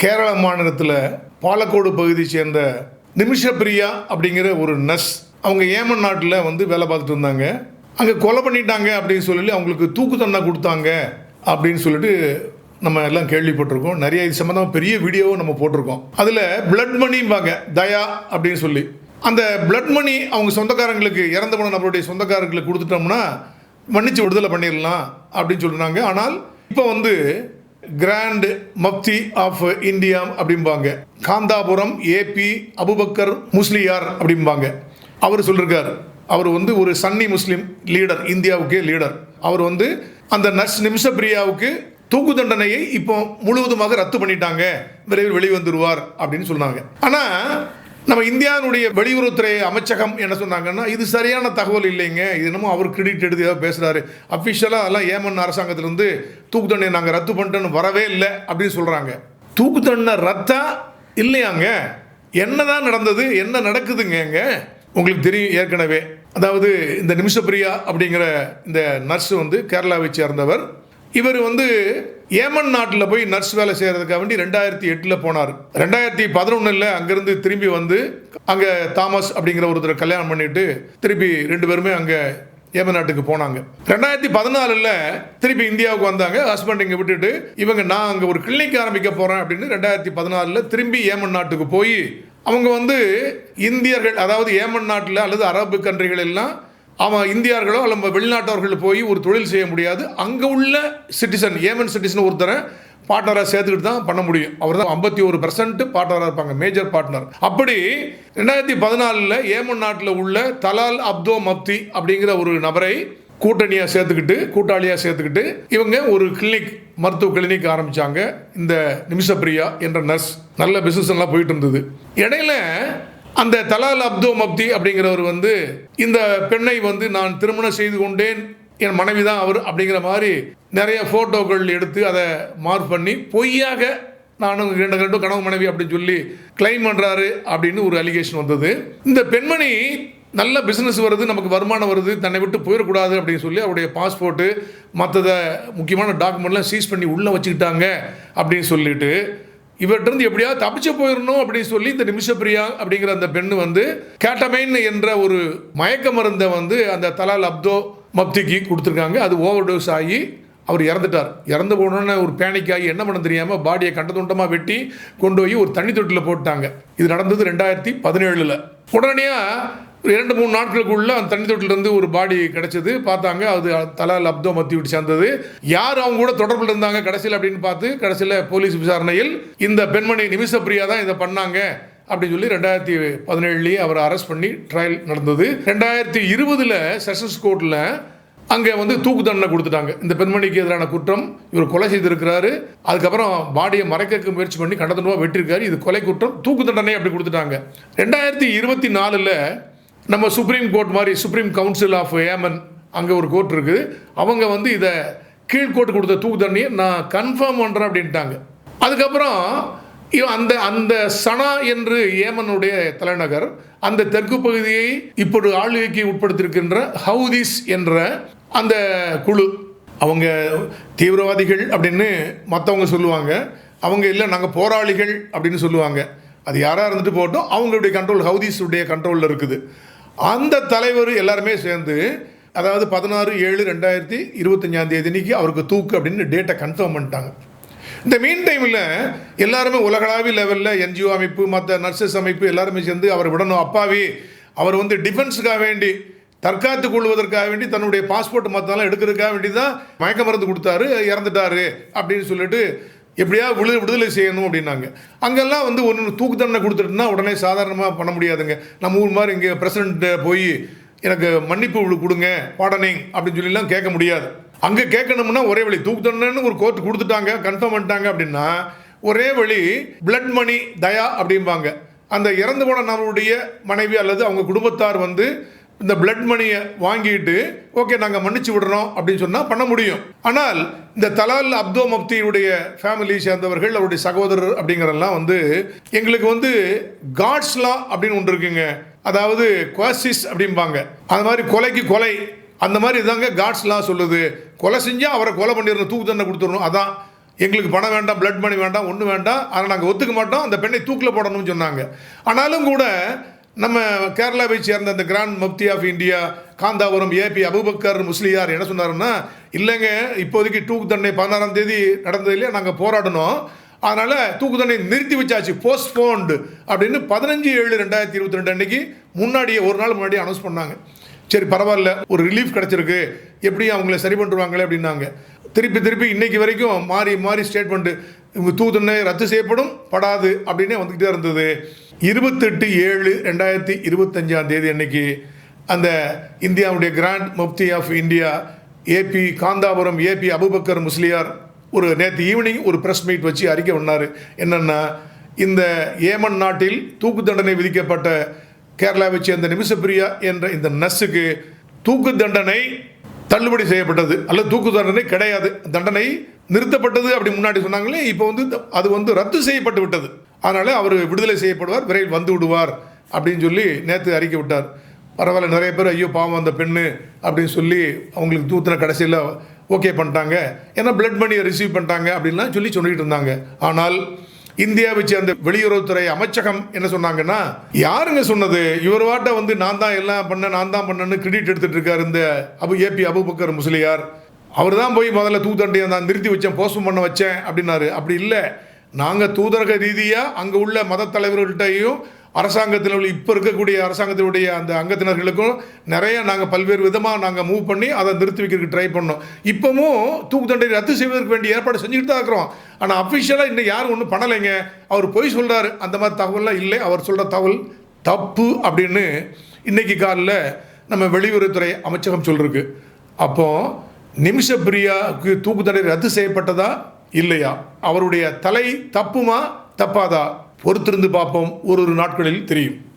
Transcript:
கேரள மாநிலத்தில் பாலக்கோடு பகுதியை சேர்ந்த நிமிஷப்பிரியா அப்படிங்கிற ஒரு நர்ஸ் அவங்க ஏமன் நாட்டில் வந்து வேலை பார்த்துட்டு இருந்தாங்க. அங்கே கொலை பண்ணிட்டாங்க அப்படின்னு சொல்லி அவங்களுக்கு தூக்கு தண்டனை கொடுத்தாங்க அப்படின்னு சொல்லிட்டு நம்ம எல்லாம் கேள்விப்பட்டிருக்கோம். நிறைய இது சம்மந்தமாக பெரிய வீடியோவும் நம்ம போட்டிருக்கோம். அதில் பிளட் மணிம்பாங்க தயா அப்படின்னு சொல்லி. அந்த பிளட் மணி அவங்க சொந்தக்காரங்களுக்கு இறந்து போன நம்மளுடைய சொந்தக்காரங்களுக்கு கொடுத்துட்டோம்னா மன்னிச்சு விடுதலை பண்ணிடலாம் அப்படின்னு சொல்லினாங்க ஆனால் இப்போ வந்து கிராண்ட் மப்தி ஆஃப் இந்தியா அப்படிம்பாங்க. காந்தாபுரம் ஏபி அபுபக்கர் முஸ்லியார் அப்படிம்பாங்க. அவர் சொல்லியிருக்கார் அவர் வந்து ஒரு சன்னி முஸ்லீம் லீடர் இந்தியாவுக்கே லீடர் அவர் வந்து அந்த நர்ஸ் நிமிஷப்பிரியாவுக்கு தூக்கு தண்டனையை இப்போ முழுவதுமாக ரத்து பண்ணிட்டாங்க. விரைவில் வெளிவந்துருவார் அப்படின்னு சொன்னாங்க. ஆனால் நம்ம இந்தியாவுடைய வெளியுறவுத்துறை அமைச்சகம் என்ன சொன்னாங்கன்னா இது சரியான தகவல் இல்லைங்க. இது என்னமோ அவர் கிரெடிட் எடுத்து ஏதோ பேசுகிறாரு அஃபிஷியலாக அதெல்லாம் ஏமன் அரசாங்கத்திலேருந்து தூக்கு தண்டனை நாங்கள் ரத்து பண்ணிட்டோன்னு வரவே இல்லை அப்படின்னு சொல்கிறாங்க தூக்கு தண்டனை ரத்தா இல்லையாங்க? என்னதான் நடந்தது? என்ன நடக்குதுங்க இங்க? உங்களுக்கு தெரியும் ஏற்கனவே. அதாவது இந்த நிமிஷப்பிரியா அப்படிங்கிற இந்த நர்ஸ் வந்து கேரளாவை சேர்ந்தவர். இவர் வந்து ஏமன் நாட்டில் போய் நர்ஸ் வேலை செய்கிறதுக்காக வேண்டி ரெண்டாயிரத்தி எட்டில் போனார். ரெண்டாயிரத்தி பதினொன்றில் அங்கேருந்து திரும்பி வந்து அங்கே தாமஸ் அப்படிங்கிற ஒருத்தர் கல்யாணம் பண்ணிட்டு திருப்பி ரெண்டு பேருமே அங்கே ஏமன் நாட்டுக்கு போனாங்க. ரெண்டாயிரத்தி பதினாலில் திருப்பி இந்தியாவுக்கு வந்தாங்க. ஹஸ்பண்ட் இங்கே விட்டுட்டு இவங்க நான் அங்கே ஒரு கிளினிக் ஆரம்பிக்க போகிறேன் அப்படின்னு ரெண்டாயிரத்தி பதினாலில் திரும்பி ஏமன் நாட்டுக்கு போய் அவங்க வந்து இந்தியர்கள் அதாவது ஏமன் நாட்டில் அல்லது அரபு கண்ட்ரிகள் எல்லாம் அவன் இந்தியர்களோ அல்ல வெளிநாட்டவர்கள் போய் ஒரு தொழில் செய்ய முடியாது. அங்கே உள்ள சிட்டிசன் ஏமன் சிட்டிசன் ஒருத்தரை பார்ட்னராக சேர்த்துக்கிட்டு தான் பண்ண முடியும். அவர் தான் ஐம்பத்தி ஒரு பர்சன்ட் பார்ட்னராக இருப்பாங்க மேஜர் பார்ட்னர் அப்படி ரெண்டாயிரத்தி பதினாலில் ஏமன் நாட்டில் உள்ள தலால் அப்தோ மப்தி அப்படிங்கிற ஒரு நபரை கூட்டணியாக சேர்த்துக்கிட்டு கூட்டாளியாக சேர்த்துக்கிட்டு இவங்க ஒரு கிளினிக் மருத்துவ கிளினிக் ஆரம்பித்தாங்க இந்த நிமிஷப்பிரியா என்ற நர்ஸ் நல்ல பிஸ்னஸ் எல்லாம் போயிட்டு இருந்தது. இடையில அந்த தலால் அப்தோ மப்தி அப்படிங்கிறவர் வந்து இந்த பெண்ணை வந்து நான் திருமணம் செய்து கொண்டேன் என் மனைவி தான் அவர் அப்படிங்கிற மாதிரி நிறைய ஃபோட்டோக்கள் எடுத்து அதை மார்க் பண்ணி பொய்யாக நானும் ரெண்டு ரெண்டும் கனவு மனைவி அப்படின்னு சொல்லி கிளைம் பண்ணுறாரு அப்படின்னு ஒரு அலிகேஷன் வந்தது. இந்த பெண்மணி நல்ல பிஸ்னஸ் வருது நமக்கு வருமானம் வருது தன்னை விட்டு போயிடக்கூடாது அப்படின்னு சொல்லி அவருடைய பாஸ்போர்ட்டு மற்றதை முக்கியமான டாக்குமெண்ட்லாம் சீஸ் பண்ணி உள்ளே வச்சுக்கிட்டாங்க அப்படின்னு சொல்லிட்டு இவர்கிட்ட எப்படியாவது தப்பிச்சு போயிடணும் அப்படின்னு சொல்லி இந்த நிமிஷப்பிரியா அப்படிங்கிற அந்த பெண்ணு வந்து கேட்டமைன் என்ற ஒரு மயக்க மருந்தை வந்து அந்த தலால் அப்தோ மப்திக்கு கொடுத்துருக்காங்க. அது ஓவர் டோஸ் ஆகி அவர் இறந்துட்டார். இறந்து போனோன்னு ஒரு பேனிக்காகி என்ன பண்ண தெரியாமல் பாடியை கண்ட துண்டமாக வெட்டி கொண்டு போய் ஒரு தண்ணி தொட்டியில் போட்டாங்க. இது நடந்தது ரெண்டாயிரத்தி பதினேழில். உடனடியாக ஒரு இரண்டு மூணு நாட்களுக்குள்ள அந்த தண்ணி தொட்டிலிருந்து ஒரு பாடி கிடைச்சது. பார்த்தாங்க அது தலால் அப்தோ மத்தி விட்டு சேர்ந்தது. யார் அவங்க கூட தொடர்பில் இருந்தாங்க கடைசியில் அப்படின்னு பார்த்து கடைசியில் போலீஸ் விசாரணையில் இந்த பெண்மணி நிமிஷப்பிரியா தான் இதை பண்ணாங்க அப்படின்னு சொல்லி ரெண்டாயிரத்தி பதினேழுலேயே அவரை அரெஸ்ட் பண்ணி ட்ரையல் நடந்தது. ரெண்டாயிரத்தி இருபதில் செஷன்ஸ் கோர்ட்டில் அங்கே வந்து தூக்கு தண்டனை கொடுத்துட்டாங்க. இந்த பெண்மணிக்கு எதிரான குற்றம் இவர் கொலை செய்திருக்கிறாரு. அதுக்கப்புறம் பாடியை மறைக்க முயற்சி பண்ணி கண்டதனமாக வெட்டியிருக்காரு இது கொலை குற்றம் தூக்கு தண்டனை அப்படி கொடுத்துட்டாங்க. ரெண்டாயிரத்தி இருபத்தி நாலில் நம்ம சுப்ரீம் கோர்ட் மாதிரி சுப்ரீம் கவுன்சில் ஆஃப் ஏமன் அங்கே ஒரு கோர்ட் இருக்குது. அவங்க வந்து இதை கீழ்கோர்ட்டு கொடுத்த தூக்கு தண்ணியை நான் கன்ஃபார்ம் பண்ணுறேன் அப்படின்ட்டாங்க. அதுக்கப்புறம் அந்த அந்த சனா என்று ஏமனுடைய தலைநகர் அந்த தெற்கு பகுதியை இப்போது ஆளுகைக்கு உட்படுத்தியிருக்கின்ற ஹவுதிஸ் என்ற அந்த குழு அவங்க தீவிரவாதிகள் அப்படின்னு மற்றவங்க சொல்லுவாங்க. அவங்க இல்லை நாங்கள் போராளிகள் அப்படின்னு சொல்லுவாங்க. அது யாராக இருந்துட்டு போட்டோம் அவங்களுடைய கண்ட்ரோல் ஹவுதிஸுடைய கண்ட்ரோலில் இருக்குது. அந்த தலைவர் எல்லாருமே சேர்ந்து அதாவது பதினாறு ஏழு ரெண்டாயிரத்தி இருபத்தஞ்சாம் தேதி அன்னைக்கு அவருக்கு தூக்கு அப்படின்னு டேட்டை கன்ஃபார்ம் பண்ணிட்டாங்க. இந்த மீன் டைமில் எல்லாருமே உலகளாவிய லெவலில் என்ஜிஓ அமைப்பு மற்ற நர்சஸ் அமைப்பு எல்லாருமே சேர்ந்து அவர் விடணும். அப்பாவி அவர் வந்து டிஃபென்ஸுக்காக வேண்டி தற்காத்து கொள்வதற்காக வேண்டி தன்னுடைய பாஸ்போர்ட் மற்றெல்லாம் எடுக்கிறதுக்காக வேண்டி தான் மயக்க மருந்து கொடுத்தாரு இறந்துட்டாரு அப்படின்னு சொல்லிட்டு எப்படியா விடு விடுதலை செய்யணும் அப்படின்னாங்க. அங்கெல்லாம் வந்து ஒன்று தூக்கு தண்டனை கொடுத்துட்டுனா உடனே சாதாரணமாக பண்ண முடியாதுங்க. நம்ம ஊர் மாதிரி இங்கே பிரசிடண்ட் போய் எனக்கு மன்னிப்பு கொடுங்க பாடனிங் அப்படின்னு சொல்லிலாம் கேட்க முடியாது. அங்கே கேட்கணும்னா ஒரே வழி தூக்கு தண்டனைன்னு ஒரு கோர்ட் கொடுத்துட்டாங்க கன்ஃபார்ம் பண்ணிட்டாங்க அப்படின்னா ஒரே வழி பிளட் மணி தயா அப்படிம்பாங்க. அந்த இறந்து போன நம்மளுடைய மனைவி அல்லது அவங்க குடும்பத்தார் வந்து இந்த பிளட் மணியை வாங்கிட்டு ஓகே நாங்கள் மன்னிச்சு விடுறோம் அப்படின்னு சொன்னால் பண்ண முடியும். ஆனால் இந்த தலால் அப்தோ மப்தியுடைய ஃபேமிலி சேர்ந்தவர்கள் அவருடைய சகோதரர் அப்படிங்கிறதெல்லாம் வந்து எங்களுக்கு வந்து காட்ஸ்லாம் அப்படின்னு ஒன்று இருக்குங்க. அதாவது குவாசிஸ் அப்படிம்பாங்க. அந்த மாதிரி கொலைக்கு கொலை. அந்த மாதிரி இதாங்க காட்ஸ்லாம் சொல்லுது. கொலை செஞ்சால் அவரை கொலை பண்ணிடணும் தூக்கு தண்டனை கொடுத்துடணும். அதான். எங்களுக்கு பணம் வேண்டாம் பிளட் மணி வேண்டாம் ஒன்றும் வேண்டாம். அதை நாங்கள் ஒத்துக்க மாட்டோம். அந்த பெண்ணை தூக்கில் போடணும்னு சொன்னாங்க. ஆனாலும் கூட நம்ம கேரளாவை சேர்ந்த அந்த grand mufti of India Kanthapuram AP Abubakar Musliyar என்ன சொன்னாருன்னா இல்லைங்க இப்போதைக்கு தூக்கு தண்டனை பதினாறாம் தேதி நடந்தது இல்லையா? நாங்கள் போராடணும். அதனால் தூக்கு தண்டனை நிறுத்தி வச்சாச்சு போஸ்ட்போன்டு அப்படின்னு பதினஞ்சு ஏழு ரெண்டாயிரத்தி இருபத்தி ரெண்டு அன்னைக்கு முன்னாடியே ஒரு நாள் முன்னாடி அனௌன்ஸ் பண்ணாங்க. சரி பரவாயில்ல ஒரு ரிலீஃப் கிடச்சிருக்கு. எப்படியும் அவங்கள சரி பண்ணுவாங்களே அப்படின்னாங்க. திருப்பி திருப்பி இன்னைக்கு வரைக்கும் மாறி மாறி ஸ்டேட்மெண்ட்டு இவங்க தூதனை ரத்து செய்யப்படும் படாது அப்படின்னே வந்துக்கிட்டே இருந்தது. இருபத்தெட்டு ஏழு ரெண்டாயிரத்தி இருபத்தஞ்சாம் தேதி அன்னைக்கு அந்த இந்தியாவுடைய grand mufti of India AP Kanthapuram AP Abubakar Musliyar ஒரு நேற்று ஈவினிங் ஒரு ப்ரெஸ் மீட் வச்சு அறிக்கை பண்ணார். என்னென்னா இந்த ஏமன் நாட்டில் தூக்கு தண்டனை விதிக்கப்பட்ட கேரளாவை சேர்ந்த நிமிஷப்பிரியா என்ற இந்த நர்ஸுக்கு தூக்கு தண்டனை தள்ளுபடி செய்யப்பட்டது. அல்லது தூக்கு தண்டனை கிடையாது. தண்டனை நிறுத்தப்பட்டது அப்படி முன்னாடி சொன்னாங்களே இப்போ வந்து அது வந்து ரத்து செய்யப்பட்டு விட்டது. அதனால் அவர் விடுதலை செய்யப்படுவார் விரைவில் வந்து விடுவார் அப்படின்னு சொல்லி நேற்று அறிக்கை விட்டார். பரவாயில்ல நிறைய பேர் ஐயோ பாவம் அந்த பெண்ணு அப்படின்னு சொல்லி அவங்களுக்கு தூத்தின கடைசியில் ஓகே பண்ணிட்டாங்க. ஏன்னா பிளட் மணியை ரிசீவ் பண்ணிட்டாங்க அப்படின்லாம் சொல்லி சொல்லிட்டு இருந்தாங்க. ஆனால் இந்தியாவை சேர்ந்த வெளியுறவுத்துறை அமைச்சகம் என்ன சொன்னாங்கன்னா யாருங்க சொன்னது? இவர் வாட்ட வந்து நான் தான் எல்லாம் பண்ண நான் தான் பண்ணேன்னு கிரெடிட் எடுத்துட்டு இருக்காரு இந்த அபு ஏபி அபுபக்கர் முஸ்லியார் அவர் தான் போய் முதல்ல தூதண்டையை நான் நிறுத்தி வச்சேன் போஸ்ட் பண்ண வச்சேன் அப்படின்னாரு. அப்படி இல்லை. நாங்கள் தூதரக ரீதியாக அங்கே உள்ள மத தலைவர்கள்ட்டையும் அரசாங்கத்தில் உள்ள இப்போ இருக்கக்கூடிய அரசாங்கத்தினுடைய அந்த அங்கத்தினர்களுக்கும் நிறைய நாங்கள் பல்வேறு விதமாக நாங்கள் மூவ் பண்ணி அதை நிறுத்தி வைக்கிறதுக்கு ட்ரை பண்ணோம். இப்போவும் தூக்கு தண்டனை ரத்து செய்வதற்கு வேண்டிய ஏற்பாடு செஞ்சுக்கிட்டு தான் இருக்கிறோம். ஆனால் அஃபிஷியலாக இன்னும் யாரும் ஒன்றும் பண்ணலைங்க. அவர் பொய் சொல்கிறாரு அந்த மாதிரி தகவல்லாம் இல்லை. அவர் சொல்கிற தகவல் தப்பு அப்படின்னு இன்றைக்கி காலில் நம்ம வெளியுறவுத்துறை அமைச்சகம் சொல்லிருக்கு. அப்போது நிமிஷப்பிரியாவுக்கு தூக்கு தண்டனை ரத்து செய்யப்பட்டதாக இல்லையா? அவருடைய தலை தப்புமா? தப்பாதா? பொறுத்திருந்து பார்ப்போம். ஒரு ஒரு நாட்களில் தெரியும்.